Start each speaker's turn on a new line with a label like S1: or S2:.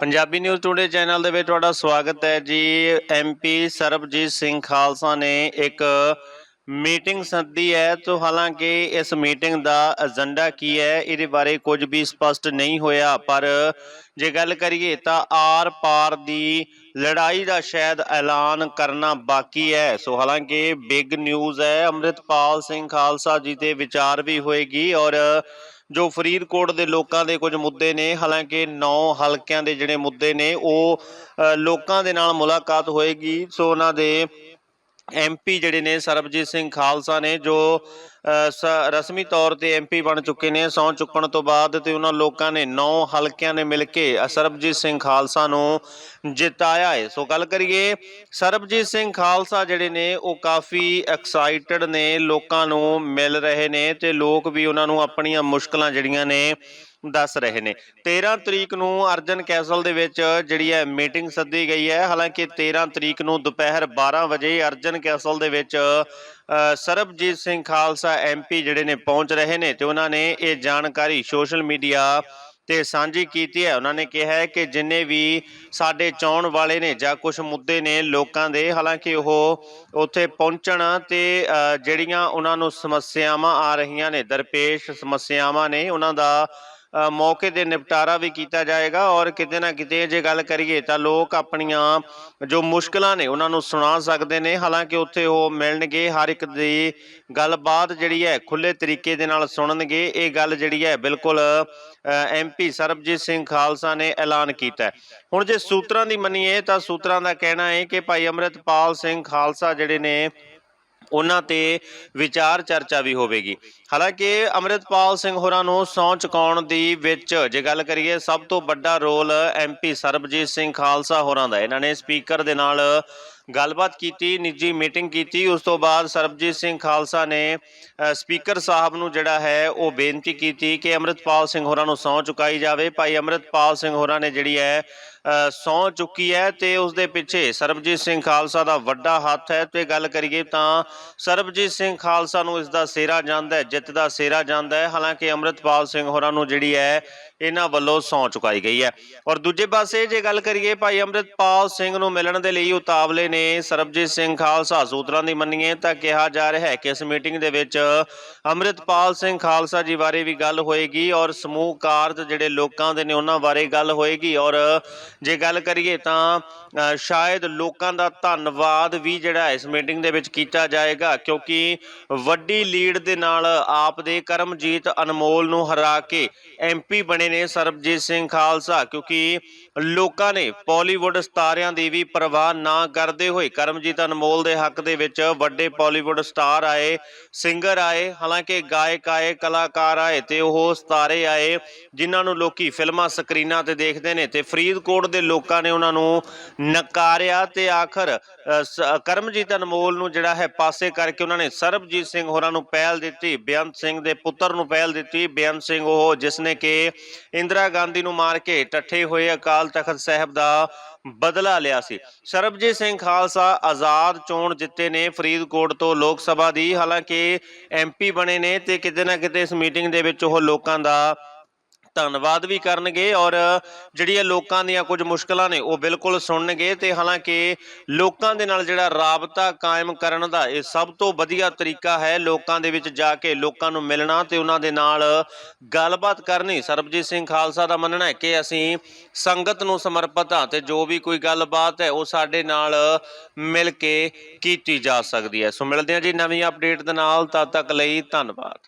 S1: Punjabi news today channel ਦੇ ਵਿੱਚ ਤੁਹਾਡਾ ਸਵਾਗਤ ਹੈ ਜੀ। ਐਮਪੀ ਸਰਬਜੀਤ ਸਿੰਘ ਖਾਲਸਾ ਨੇ ਇੱਕ ਮੀਟਿੰਗ ਸੱਦੀ ਹੈ। ਤੋਂ ਹਾਲਾਂਕਿ ਇਸ ਮੀਟਿੰਗ ਦਾ ਏਜੰਡਾ ਕੀ ਹੈ, ਇਹਦੇ ਬਾਰੇ ਕੁਝ ਵੀ ਸਪਸ਼ਟ ਨਹੀਂ ਹੋਇਆ। ਪਰ ਜੇ ਗੱਲ ਕਰੀਏ ਤਾਂ ਆਰ ਪਾਰ ਦੀ ਲੜਾਈ ਦਾ ਸ਼ਾਇਦ ਐਲਾਨ ਕਰਨਾ ਬਾਕੀ ਹੈ। ਸੋ ਹਾਲਾਂਕਿ ਬਿਗ ਨਿਊਜ਼ ਹੈ। ਅੰਮ੍ਰਿਤਪਾਲ ਸਿੰਘ ਖਾਲਸਾ ਜੀ ਦੇ ਵਿਚਾਰ ਵੀ ਹੋਏਗੀ ਔਰ ਜੋ ਫਰੀਦਕੋਟ ਦੇ ਲੋਕਾਂ ਦੇ ਕੁਝ ਮੁੱਦੇ ਨੇ ਹਾਲਾਂਕਿ 9 ਹਲਕਿਆਂ ਦੇ ਜਿਹੜੇ ਮੁੱਦੇ ਨੇ ਉਹ ਅ, ਲੋਕਾਂ ਦੇ ਨਾਲ ਮੁਲਾਕਾਤ ਹੋਏਗੀ। ਸੋ ਉਹਨਾਂ ਦੇ ਐਮਪੀ ਜਿਹੜੇ ਨੇ ਸਰਬਜੀਤ ਸਿੰਘ ਖਾਲਸਾ ਨੇ ਜੋ ਰਸਮੀ ਤੌਰ ਤੇ ਐਮਪੀ ਬਣ ਚੁੱਕੇ ਨੇ, ਸਹੁੰ ਚੁੱਕਣ ਤੋਂ ਬਾਅਦ ਤੇ ਉਹਨਾਂ ਲੋਕਾਂ ਨੇ ਨੌ ਹਲਕਿਆਂ ਨੇ ਮਿਲ ਕੇ ਸਰਬਜੀਤ ਸਿੰਘ ਖਾਲਸਾ ਨੂੰ ਜਿਤਾਇਆ ਹੈ। ਸੋ ਗੱਲ ਕਰੀਏ, ਸਰਬਜੀਤ ਸਿੰਘ ਖਾਲਸਾ ਜਿਹੜੇ ਨੇ, ਉਹ ਕਾਫੀ ਐਕਸਾਈਟਡ ਨੇ, ਲੋਕਾਂ ਨੂੰ ਮਿਲ ਰਹੇ ਨੇ ਤੇ ਲੋਕ ਵੀ ਉਹਨਾਂ ਨੂੰ ਆਪਣੀਆਂ ਮੁਸ਼ਕਲਾਂ ਜਿਹੜੀਆਂ ਨੇ ਦੱਸ ਰਹੇ ਨੇ। 13 ਤਰੀਕ ਨੂੰ ਅਰਜਨ ਕੈਸਲ ਦੇ ਵਿੱਚ ਜਿਹੜੀ ਹੈ ਮੀਟਿੰਗ ਸੱਦੀ ਗਈ ਹੈ। ਹਾਲਾਂਕਿ 13 ਤਰੀਕ ਨੂੰ ਦੁਪਹਿਰ 12 ਵਜੇ ਅਰਜਨ ਕੈਸਲ ਦੇ ਵਿੱਚ ਸਰਬਜੀਤ ਸਿੰਘ ਖਾਲਸਾ ਐਮਪੀ ਜਿਹੜੇ ਨੇ ਪਹੁੰਚ ਰਹੇ ਨੇ ਤੇ ਉਹਨਾਂ ਨੇ ਇਹ ਜਾਣਕਾਰੀ ਸੋਸ਼ਲ ਮੀਡੀਆ ਤੇ ਸਾਂਝੀ ਕੀਤੀ ਹੈ। ਉਹਨਾਂ ਨੇ ਕਿਹਾ ਹੈ ਕਿ ਜਿੰਨੇ ਵੀ ਸਾਡੇ ਚਾਉਣ ਵਾਲੇ ਨੇ ਜਾਂ ਕੁਝ ਮੁੱਦੇ ਨੇ ਲੋਕਾਂ ਦੇ, ਹਾਲਾਂਕਿ ਉਹ ਉੱਥੇ ਪਹੁੰਚਣ ਤੇ ਜਿਹੜੀਆਂ ਉਹਨਾਂ ਨੂੰ ਸਮੱਸਿਆਵਾਂ ਆ ਰਹੀਆਂ ਨੇ, ਦਰਪੇਸ਼ ਸਮੱਸਿਆਵਾਂ ਨੇ, ਉਹਨਾਂ ਦਾ ਮੌਕੇ ਤੇ ਨਿਪਟਾਰਾ ਵੀ ਕੀਤਾ ਜਾਏਗਾ ਔਰ ਕਿਤੇ ਨਾ ਕਿਤੇ ਜੇ ਗੱਲ ਕਰੀਏ ਤਾਂ ਲੋਕ ਆਪਣੀਆਂ ਜੋ ਮੁਸ਼ਕਲਾਂ ਨੇ ਉਹਨਾਂ ਨੂੰ ਸੁਣਾ ਸਕਦੇ ਨੇ। ਹਾਲਾਂਕਿ ਉੱਥੇ ਉਹ ਮਿਲਣਗੇ, ਹਰ ਇੱਕ ਦੀ ਗੱਲਬਾਤ ਜਿਹੜੀ ਹੈ ਖੁੱਲੇ ਤਰੀਕੇ ਦੇ ਨਾਲ ਸੁਣਨਗੇ। ਇਹ ਗੱਲ ਜਿਹੜੀ ਹੈ ਬਿਲਕੁਲ ਐਮਪੀ ਸਰਬਜੀਤ ਸਿੰਘ ਖਾਲਸਾ ਨੇ ਐਲਾਨ ਕੀਤਾ ਹੁਣ ਜੇ ਸੂਤਰਾਂ ਦੀ ਮੰਨੀਏ ਤਾਂ ਸੂਤਰਾਂ ਦਾ ਕਹਿਣਾ ਹੈ ਕਿ ਭਾਈ ਅੰਮ੍ਰਿਤਪਾਲ ਸਿੰਘ ਖਾਲਸਾ ਜਿਹੜੇ ਨੇ ਉਹਨਾਂ ਤੇ ਵਿਚਾਰ ਚਰਚਾ ਵੀ ਹੋਵੇਗੀ। ਹਾਲਾਂਕਿ ਅੰਮ੍ਰਿਤਪਾਲ ਸਿੰਘ ਹੋਰਾਂ ਨੂੰ ਸਹੁੰ ਚੁਕਾਉਣ ਦੀ ਵਿੱਚ ਜੇ ਗੱਲ ਕਰੀਏ, ਸਭ ਤੋਂ ਵੱਡਾ ਰੋਲ ਐਮਪੀ ਸਰਬਜੀਤ ਸਿੰਘ ਖਾਲਸਾ ਹੋਰਾਂ ਦਾ। ਇਹਨਾਂ ਨੇ ਸਪੀਕਰ ਦੇ ਨਾਲ ਗੱਲਬਾਤ ਕੀਤੀ, ਨਿੱਜੀ ਮੀਟਿੰਗ ਕੀਤੀ। ਉਸ ਤੋਂ ਬਾਅਦ ਸਰਬਜੀਤ ਸਿੰਘ ਖਾਲਸਾ ਨੇ ਸਪੀਕਰ ਸਾਹਿਬ ਨੂੰ ਜਿਹੜਾ ਹੈ, ਉਹ ਬੇਨਤੀ ਕੀਤੀ ਕਿ ਅੰਮ੍ਰਿਤਪਾਲ ਸਿੰਘ ਹੋਰਾਂ ਨੂੰ ਸਹੁੰ ਚੁਕਾਈ ਜਾਵੇ। ਭਾਈ ਅੰਮ੍ਰਿਤਪਾਲ ਸਿੰਘ ਹੋਰਾਂ ਨੇ ਜਿਹੜੀ ਹੈ ਅ, ਸਹੁੰ ਚੁੱਕੀ ਹੈ ਤੇ ਉਸ ਦੇ ਪਿੱਛੇ ਸਰਬਜੀਤ ਸਿੰਘ ਖਾਲਸਾ ਦਾ ਵੱਡਾ ਹੱਥ ਹੈ। ਤੇ ਗੱਲ ਕਰੀਏ ਤਾਂ ਸਰਬਜੀਤ ਸਿੰਘ ਖਾਲਸਾ ਨੂੰ ਇਸ ਦਾ ਸਿਹਰਾ ਜਾਂਦਾ ਹੈ ਜਿੱਤ ਦਾ ਸਿਹਰਾ ਜਾਂਦਾ ਹੈ। ਹਾਲਾਂਕਿ ਅੰਮ੍ਰਿਤਪਾਲ ਸਿੰਘ ਹੋਰਾਂ ਨੂੰ ਜਿਹੜੀ ਹੈ ਇਹਨਾਂ ਵੱਲੋਂ ਸਹੁੰ ਚੁਕਾਈ ਗਈ ਹੈ। ਔਰ ਦੂਜੇ ਪਾਸੇ ਜੇ ਗੱਲ ਕਰੀਏ ਭਾਈ ਅੰਮ੍ਰਿਤਪਾਲ ਸਿੰਘ ਨੂੰ ਮਿਲਣ ਦੇ ਲਈ ਉਤਾਵਲੇ ਨੇ ਸਰਬਜੀਤ ਸਿੰਘ ਖਾਲਸਾ ਸੂਤਰਾਂ ਦੀ ਮੰਨੀਏ ਤਾਂ ਕਿਹਾ ਜਾ ਰਿਹਾ ਹੈ ਕਿ ਇਸ ਮੀਟਿੰਗ ਦੇ ਵਿੱਚ ਅੰਮ੍ਰਿਤਪਾਲ ਸਿੰਘ ਖਾਲਸਾ ਜੀ ਬਾਰੇ ਵੀ ਗੱਲ ਹੋਏਗੀ ਔਰ ਸਮੂਹ ਕਾਰਜ ਜਿਹੜੇ ਲੋਕਾਂ ਦੇ ਨੇ ਉਹਨਾਂ ਬਾਰੇ ਗੱਲ ਹੋਏਗੀ ਔਰ ਜੇ ਗੱਲ ਕਰੀਏ ਤਾਂ ਸ਼ਾਇਦ ਲੋਕਾਂ ਦਾ ਧੰਨਵਾਦ ਵੀ ਜਿਹੜਾ ਇਸ ਮੀਟਿੰਗ ਦੇ ਵਿੱਚ ਕੀਤਾ ਜਾਏਗਾ, ਕਿਉਂਕਿ ਵੱਡੀ ਲੀਡ ਦੇ ਨਾਲ ਆਪ ਦੇ ਕਰਮਜੀਤ ਅਨਮੋਲ ਨੂੰ ਹਰਾ ਕੇ ਐਮਪੀ ਬਣੇ ਨੇ ਸਰਬਜੀਤ ਸਿੰਘ ਖਾਲਸਾ, ਕਿਉਂਕਿ ਲੋਕਾਂ ਨੇ ਪਾਲੀਵੁੱਡ ਸਟਾਰਿਆਂ ਦੀ ਵੀ ਪਰਵਾਹ ਨਾ ਕਰਦੇ ਹੋਏ ਕਰਮਜੀਤ ਅਨਮੋਲ ਦੇ ਹੱਕ ਦੇ ਵਿੱਚ ਵੱਡੇ ਪਾਲੀਵੁੱਡ ਸਟਾਰ ਆਏ, ਸਿੰਗਰ ਆਏ, ਹਾਲਾਂਕਿ ਗਾਇਕ ਆਏ, ਕਲਾਕਾਰ ਆਏ ਤੇ ਉਹ ਸਤਾਰੇ ਆਏ, ਜਿਨ੍ਹਾਂ ਨੂੰ ਲੋਕੀ ਫਿਲਮਾਂ ਸਕਰੀਨਾਂ ਤੇ ਦੇਖਦੇ ਨੇ ਤੇ ਫਰੀਦਕੋਟ ਦੇ ਲੋਕਾਂ ਨੇ ਉਹਨਾਂ ਨੂੰ ਨਕਾਰਿਆ ਤੇ ਆਖਰ ਕਰਮਜੀਤ ਅਨਮੋਲ ਨੂੰ ਜਿਹੜਾ ਹੈ ਪਾਸੇ ਕਰਕੇ ਉਹਨਾਂ ਨੇ ਸਰਬਜੀਤ ਸਿੰਘ ਹੋਰਾਂ ਨੂੰ ਪਹਿਲ ਦਿੱਤੀ, ਬੇਅੰਤ ਸਿੰਘ ਦੇ ਪੁੱਤਰ ਨੂੰ ਪਹਿਲ ਦਿੱਤੀ। ਬੇਅੰਤ ਸਿੰਘ ਉਹ ਜਿਸ ਨੇ ਕਿ ਇੰਦਰਾ ਗਾਂਧੀ ਨੂੰ ਮਾਰ ਕੇ ਟੱਠੇ ਹੋਏ ਅਕਾਲ ਤਖਤ ਸਾਹਿਬ ਦਾ ਬਦਲਾ ਲਿਆ ਸੀ। ਸਰਬਜੀਤ ਸਿੰਘ ਖਾਲਸਾ ਆਜ਼ਾਦ ਚੋਣ ਜਿੱਤੇ ਨੇ ਫਰੀਦਕੋਟ ਤੋਂ ਲੋਕ ਸਭਾ ਦੀ। ਹਾਲਾਂਕਿ ਐਮਪੀ ਬਣੇ ਨੇ ਤੇ ਕਿਤੇ ਨਾ ਕਿਤੇ ਇਸ ਮੀਟਿੰਗ ਦੇ ਵਿੱਚ ਉਹ ਲੋਕਾਂ ਦਾ ਧੰਨਵਾਦ ਵੀ ਕਰਨਗੇ ਔਰ ਜਿਹੜੀਆਂ ਲੋਕਾਂ ਦੀਆਂ ਕੁਝ ਮੁਸ਼ਕਲਾਂ ਨੇ ਉਹ ਬਿਲਕੁਲ ਸੁਣਨਗੇ ਤੇ ਹਾਲਾਂਕਿ ਲੋਕਾਂ ਦੇ ਨਾਲ ਜਿਹੜਾ ਰਾਬਤਾ ਕਾਇਮ ਕਰਨ ਦਾ ਇਹ ਸਭ ਤੋਂ ਵਧੀਆ ਤਰੀਕਾ ਹੈ ਲੋਕਾਂ ਦੇ ਵਿੱਚ ਜਾ ਕੇ ਲੋਕਾਂ ਨੂੰ ਮਿਲਣਾ ਤੇ ਉਹਨਾਂ ਦੇ ਨਾਲ ਗੱਲਬਾਤ ਕਰਨੀ। ਸਰਬਜੀਤ ਸਿੰਘ ਖਾਲਸਾ ਦਾ ਮੰਨਣਾ ਹੈ ਕਿ ਅਸੀਂ ਸੰਗਤ ਨੂੰ ਸਮਰਪਿਤ ਹਾਂ ਤੇ ਜੋ ਵੀ ਕੋਈ ਗੱਲਬਾਤ ਹੈ ਉਹ ਸਾਡੇ ਨਾਲ ਮਿਲ ਕੇ ਕੀਤੀ ਜਾ ਸਕਦੀ ਹੈ। ਸੋ ਮਿਲਦੇ ਹਾਂ ਜੀ ਨਵੀਂ ਅਪਡੇਟ ਦੇ ਨਾਲ, ਤਦ ਤੱਕ ਲਈ ਧੰਨਵਾਦ।